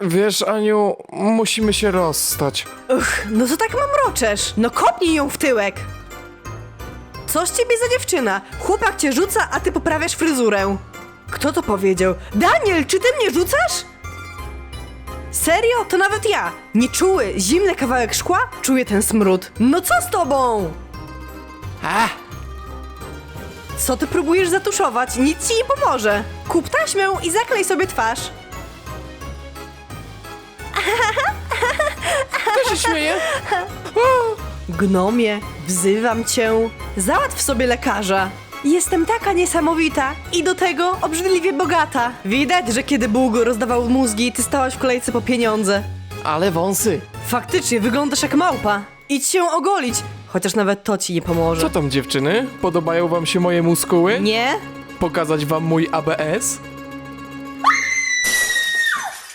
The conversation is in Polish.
Wiesz, Aniu, musimy się rozstać. Uch, no to tak mamroczesz. No kopnij ją w tyłek. Co z ciebie za dziewczyna? Chłopak cię rzuca, a ty poprawiasz fryzurę. Kto to powiedział? Daniel, czy ty mnie rzucasz? Serio? To nawet ja. Nieczuły, zimny kawałek szkła? Czuję ten smród. No co z tobą? A! Co ty próbujesz zatuszować? Nic ci nie pomoże. Kup taśmę i zaklej sobie twarz. Śmieje? Gnomie, wzywam cię. Załatw sobie lekarza. Jestem taka niesamowita i do tego obrzydliwie bogata. Widać, że kiedy Bóg rozdawał mózgi, ty stałaś w kolejce po pieniądze. Ale wąsy. Faktycznie, wyglądasz jak małpa. Idź się ogolić, chociaż nawet to ci nie pomoże. Co tam dziewczyny? Podobają wam się moje muskuły? Nie? Pokazać wam mój ABS?